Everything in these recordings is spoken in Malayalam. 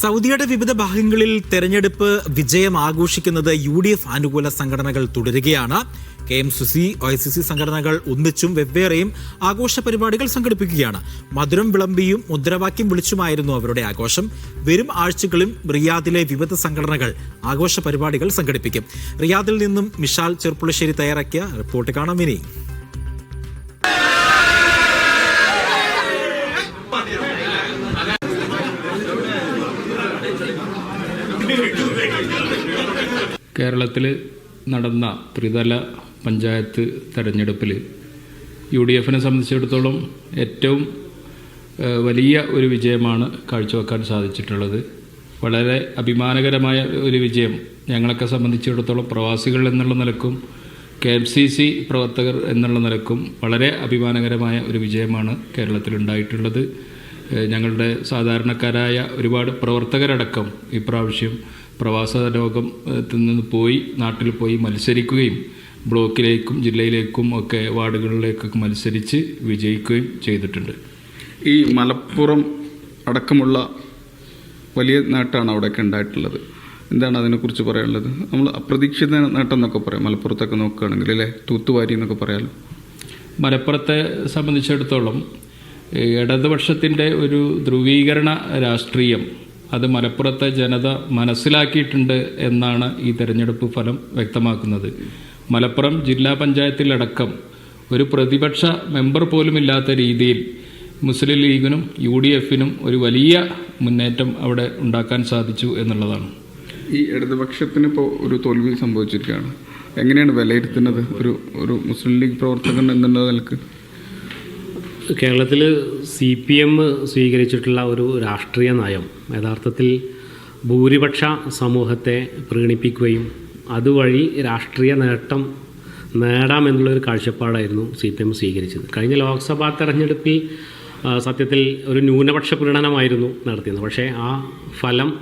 സൗദിയുടെ വിവിധ ഭാഗങ്ങളിൽ തെരഞ്ഞെടുപ്പ് വിജയം ആഘോഷിക്കുന്നത് യു ഡി എഫ് അനുകൂല സംഘടനകൾ തുടരുകയാണ്. കെ എം സുസി ഒ സി സി സംഘടനകൾ ഒന്നിച്ചും വെവ്വേറെയും ആഘോഷ പരിപാടികൾ സംഘടിപ്പിക്കുകയാണ്. മധുരം വിളമ്പിയും മുദ്രാവാക്യം വിളിച്ചുമായിരുന്നു അവരുടെ ആഘോഷം. വരും ആഴ്ചകളിലും റിയാദിലെ വിവിധ സംഘടനകൾ ആഘോഷ പരിപാടികൾ സംഘടിപ്പിക്കും. റിയാദിൽ നിന്നും മിഷാൽ ചെറുപ്പുളശ്ശേരി തയ്യാറാക്കിയ റിപ്പോർട്ട് കാണാം ഇനി. കേരളത്തിൽ നടന്ന ത്രിതല പഞ്ചായത്ത് തെരഞ്ഞെടുപ്പിൽ യു ഡി എഫിനെ സംബന്ധിച്ചിടത്തോളം ഏറ്റവും വലിയ ഒരു വിജയമാണ് കാഴ്ചവെക്കാൻ സാധിച്ചിട്ടുള്ളത്. വളരെ അഭിമാനകരമായ ഒരു വിജയം ഞങ്ങളൊക്കെ സംബന്ധിച്ചിടത്തോളം പ്രവാസികൾ എന്നുള്ള നിലക്കും കെ എം സി സി പ്രവർത്തകർ എന്നുള്ള നിലക്കും വളരെ അഭിമാനകരമായ ഒരു വിജയമാണ് കേരളത്തിലുണ്ടായിട്ടുള്ളത്. ഞങ്ങളുടെ സാധാരണക്കാരായ ഒരുപാട് പ്രവർത്തകരടക്കം ഇപ്രാവശ്യം പ്രവാസ രോഗത്തിൽ നിന്ന് പോയി നാട്ടിൽ പോയി മത്സരിക്കുകയും ബ്ലോക്കിലേക്കും ജില്ലയിലേക്കും ഒക്കെ വാർഡുകളിലേക്കൊക്കെ മത്സരിച്ച് വിജയിക്കുകയും ചെയ്തിട്ടുണ്ട്. ഈ മലപ്പുറം അടക്കമുള്ള വലിയ നേട്ടമാണ് അവിടെയൊക്കെ ഉണ്ടായിട്ടുള്ളത്. എന്താണ് അതിനെക്കുറിച്ച് പറയാനുള്ളത്? നമ്മൾ അപ്രതീക്ഷിത നേട്ടം എന്നൊക്കെ പറയാം. മലപ്പുറത്തൊക്കെ നോക്കുകയാണെങ്കിൽ അല്ലേ? തൂത്തുവാരി എന്നൊക്കെ പറയാമല്ലോ മലപ്പുറത്തെ സംബന്ധിച്ചിടത്തോളം ഇടതുപക്ഷത്തിന്റെ ഒരു ധ്രുവീകരണ രാഷ്ട്രീയം അത് മലപ്പുറത്തെ ജനത മനസ്സിലാക്കിയിട്ടുണ്ട് എന്നാണ് ഈ തെരഞ്ഞെടുപ്പ് ഫലം വ്യക്തമാക്കുന്നത്. മലപ്പുറം ജില്ലാ പഞ്ചായത്തിലടക്കം ഒരു പ്രതിപക്ഷ മെമ്പർ പോലുമില്ലാത്ത രീതിയിൽ മുസ്ലിം ലീഗിനും യു ഡി എഫിനും ഒരു വലിയ മുന്നേറ്റം അവിടെ ഉണ്ടാക്കാൻ സാധിച്ചു എന്നുള്ളതാണ്. ഈ ഇടതുപക്ഷത്തിന് ഇപ്പോൾ ഒരു തോൽവി സംഭവിച്ചിരിക്കുകയാണ്. എങ്ങനെയാണ് വിലയിരുത്തുന്നത്? ഒരു ഒരു മുസ്ലിം ലീഗ് പ്രവർത്തകൻ എന്നുള്ള നിലയ്ക്ക് കേരളത്തിൽ സി പി എം സ്വീകരിച്ചിട്ടുള്ള ഒരു രാഷ്ട്രീയ നയം യഥാർത്ഥത്തിൽ ഭൂരിപക്ഷ സമൂഹത്തെ പ്രീണിപ്പിക്കുകയും അതുവഴി രാഷ്ട്രീയ നേട്ടം നേടാമെന്നുള്ളൊരു കാഴ്ചപ്പാടായിരുന്നു സി പി എം സ്വീകരിച്ചത്. കഴിഞ്ഞ ലോക്സഭാ തെരഞ്ഞെടുപ്പിൽ സത്യത്തിൽ ഒരു ന്യൂനപക്ഷ പ്രീണനമായിരുന്നു നടത്തിയത്. പക്ഷേ ആ ഫലം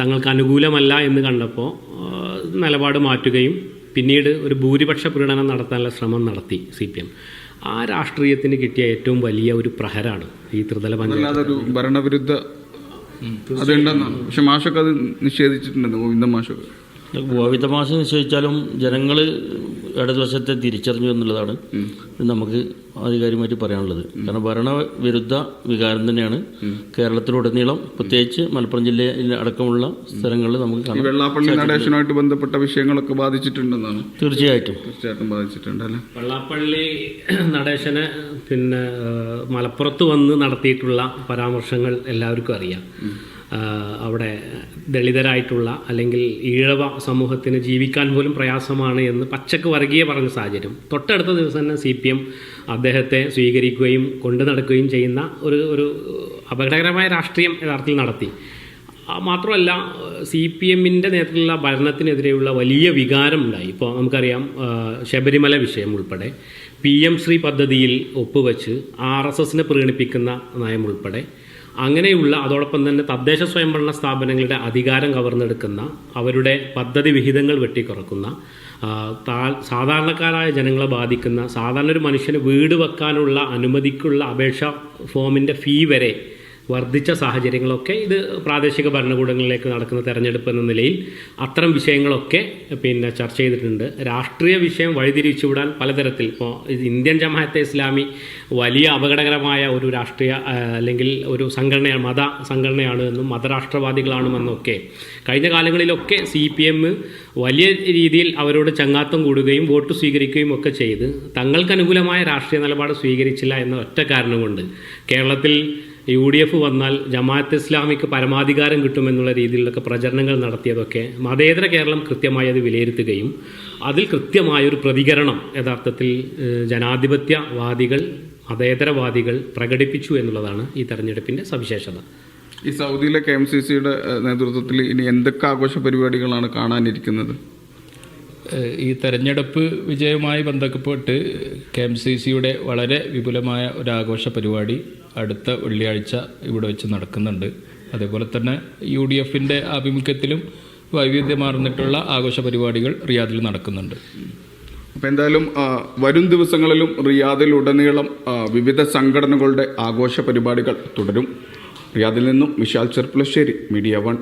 തങ്ങൾക്ക് അനുകൂലമല്ല എന്ന് കണ്ടപ്പോൾ നിലപാട് മാറ്റുകയും പിന്നീട് ഒരു ഭൂരിപക്ഷ പ്രീണനം നടത്താനുള്ള ശ്രമം നടത്തി സി പി എം. ആ രാഷ്ട്രീയത്തിന് കിട്ടിയ ഏറ്റവും വലിയ ഒരു പ്രഹരാണ് ഈ ത്രിതല പഞ്ചായത്ത്. ഭരണവിരുദ്ധ അതുണ്ടെന്നാണ്. പക്ഷെ മാഷൊക്കെ അത് നിഷേധിച്ചിട്ടുണ്ടെന്ന് ഗോവിന്ദ മാഷൊക്കെ. ഗോവിന്ദമാസം നിശ്ചയിച്ചാലും ജനങ്ങൾ ഇടതുവശത്തെ തിരിച്ചറിഞ്ഞു എന്നുള്ളതാണ് നമുക്ക് ആധികാരികമായിട്ട് പറയാനുള്ളത്. കാരണം ഭരണവിരുദ്ധ വികാരം തന്നെയാണ് കേരളത്തിലുടനീളം പ്രത്യേകിച്ച് മലപ്പുറം ജില്ലയിൽ അടക്കമുള്ള സ്ഥലങ്ങളിൽ നമുക്ക് കാണാം വെള്ളാപ്പള്ളി നടേശനുമായിട്ട് ബന്ധപ്പെട്ട വിഷയങ്ങളൊക്കെ ബാധിച്ചിട്ടുണ്ടെന്നാണ്? തീർച്ചയായിട്ടും. തീർച്ചയായിട്ടും ബാധിച്ചിട്ടുണ്ട് അല്ലേ? വെള്ളാപ്പള്ളി നടേശന് പിന്നെ മലപ്പുറത്ത് വന്ന് നടത്തിയിട്ടുള്ള പരാമർശങ്ങൾ എല്ലാവർക്കും അറിയാം. അവിടെ ദളിതരായിട്ടുള്ള അല്ലെങ്കിൽ ഈഴവ സമൂഹത്തിന് ജീവിക്കാൻ പോലും പ്രയാസമാണ് എന്ന് പച്ചക്ക് വർഗീയ പറഞ്ഞ സാഹചര്യം. തൊട്ടടുത്ത ദിവസം തന്നെ സി പി എം അദ്ദേഹത്തെ സ്വീകരിക്കുകയും കൊണ്ടു നടക്കുകയും ചെയ്യുന്ന ഒരു ഒരു അപകടകരമായ രാഷ്ട്രീയം യഥാർത്ഥത്തിൽ നടത്തി. മാത്രമല്ല സി പി എമ്മിന്റെ നേതൃത്വത്തിലുള്ള ഭരണത്തിനെതിരെയുള്ള വലിയ വികാരം ഉണ്ടായി ഇപ്പോൾ നമുക്കറിയാം ശബരിമല വിഷയം ഉൾപ്പെടെ പി എം ശ്രീ പദ്ധതിയിൽ ഒപ്പുവെച്ച് ആർ എസ് എസിനെ പ്രീണിപ്പിക്കുന്ന നയം ഉൾപ്പെടെ അങ്ങനെയുള്ള അതോടൊപ്പം തന്നെ തദ്ദേശ സ്വയംഭരണ സ്ഥാപനങ്ങളുടെ അധികാരം കവർന്നെടുക്കുന്ന അവരുടെ പദ്ധതി വിഹിതങ്ങൾ വെട്ടിക്കുറക്കുന്ന സാധാരണക്കാരായ ജനങ്ങളെ ബാധിക്കുന്ന സാധാരണ ഒരു മനുഷ്യന് വീട് വെക്കാനുള്ള അനുമതിക്കുള്ള അപേക്ഷ ഫോമിന്റെ ഫീ വരെ വർദ്ധിച്ച സാഹചര്യങ്ങളൊക്കെ ഇത് പ്രാദേശിക ഭരണകൂടങ്ങളിലേക്ക് നടക്കുന്ന തെരഞ്ഞെടുപ്പ് എന്ന നിലയിൽ അത്തരം വിഷയങ്ങളൊക്കെ പിന്നെ ചർച്ച ചെയ്തിട്ടുണ്ട്. രാഷ്ട്രീയ വിഷയം വഴിതിരിച്ചുവിടാൻ പലതരത്തിൽ ഇപ്പോൾ ഇന്ത്യൻ ജമാഅത്തെ ഇസ്ലാമി വലിയ അപകടകരമായ ഒരു രാഷ്ട്രീയ അല്ലെങ്കിൽ ഒരു സംഘടനയാണ് മത സംഘടനയാണ് എന്നും മതരാഷ്ട്രവാദികളാണെന്നൊക്കെ കഴിഞ്ഞ കാലങ്ങളിലൊക്കെ സി പി എം വലിയ രീതിയിൽ അവരോട് ചങ്ങാത്തം കൂടുകയും വോട്ട് സ്വീകരിക്കുകയും ഒക്കെ ചെയ്ത് തങ്ങൾക്ക് അനുകൂലമായ രാഷ്ട്രീയ നിലപാട് സ്വീകരിച്ചില്ല എന്ന ഒറ്റ കാരണം കൊണ്ട് കേരളത്തിൽ യു ഡി എഫ് വന്നാൽ ജമാഅത്ത് ഇസ്ലാമിക്ക് പരമാധികാരം കിട്ടുമെന്നുള്ള രീതിയിലൊക്കെ പ്രചരണങ്ങൾ നടത്തിയതൊക്കെ മതേതര കേരളം കൃത്യമായി അത് വിലയിരുത്തുകയും അതിൽ കൃത്യമായൊരു പ്രതികരണം യഥാർത്ഥത്തിൽ ജനാധിപത്യവാദികൾ മതേതരവാദികൾ പ്രകടിപ്പിച്ചു എന്നുള്ളതാണ് ഈ തെരഞ്ഞെടുപ്പിന്റെ സവിശേഷത. ഈ സൗദിയിലെ കെ എം സി സിയുടെ നേതൃത്വത്തിൽ ഇനി എന്തൊക്കെ ആഘോഷ പരിപാടികളാണ് കാണാനിരിക്കുന്നത്? ഈ തെരഞ്ഞെടുപ്പ് വിജയവുമായി ബന്ധപ്പെട്ട് കെ എം സി സിയുടെ വളരെ വിപുലമായ ഒരു ആഘോഷ പരിപാടി അടുത്ത വെള്ളിയാഴ്ച ഇവിടെ വെച്ച് നടക്കുന്നുണ്ട്. അതേപോലെ തന്നെ യു ഡി എഫിന്റെ ആഭിമുഖ്യത്തിലും വൈവിധ്യമാർന്നിട്ടുള്ള ആഘോഷ പരിപാടികൾ റിയാദിൽ നടക്കുന്നുണ്ട്. അപ്പോൾ എന്തായാലും വരും ദിവസങ്ങളിലും റിയാദിൽ ഉടനീളം വിവിധ സംഘടനകളുടെ ആഘോഷ പരിപാടികൾ തുടരും. റിയാദിൽ നിന്നും വിശാൽ ചെർപ്പുളശ്ശേരി മീഡിയ വൺ.